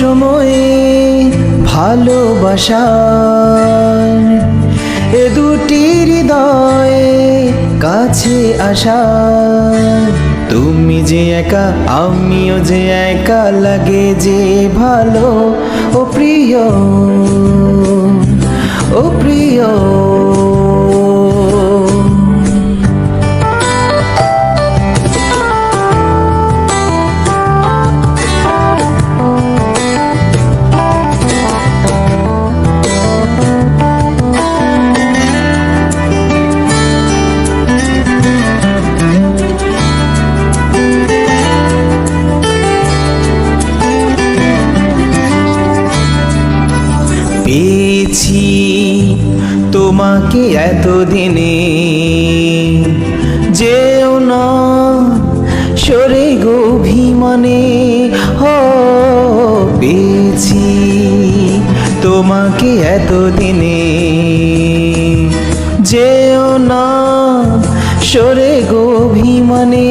সময়ে ভালোবাসার এ দুটি হৃদয়ে কাছে আসা। তুমি যে একা, আমিও যে একা লাগে যে ভালো ও প্রিয়। তোমাকে এতদিনে যেও না সরে গভিমানে হ পেয়েছি তোমাকে এতদিনে যেও না সরে গভিমানে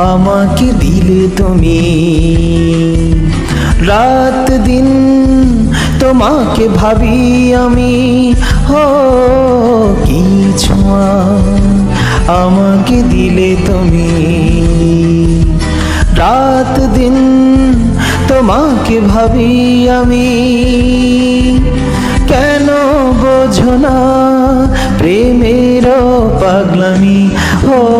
আমাকে দিলে তুমি। রাত দিন তোমাকে ভাবি আমি। হো কি ছোঁয়া আমাকে দিলে তুমি। রাত দিন তোমাকে ভাবি আমি। কেন বোঝো না প্রেমের পাগলামি? ও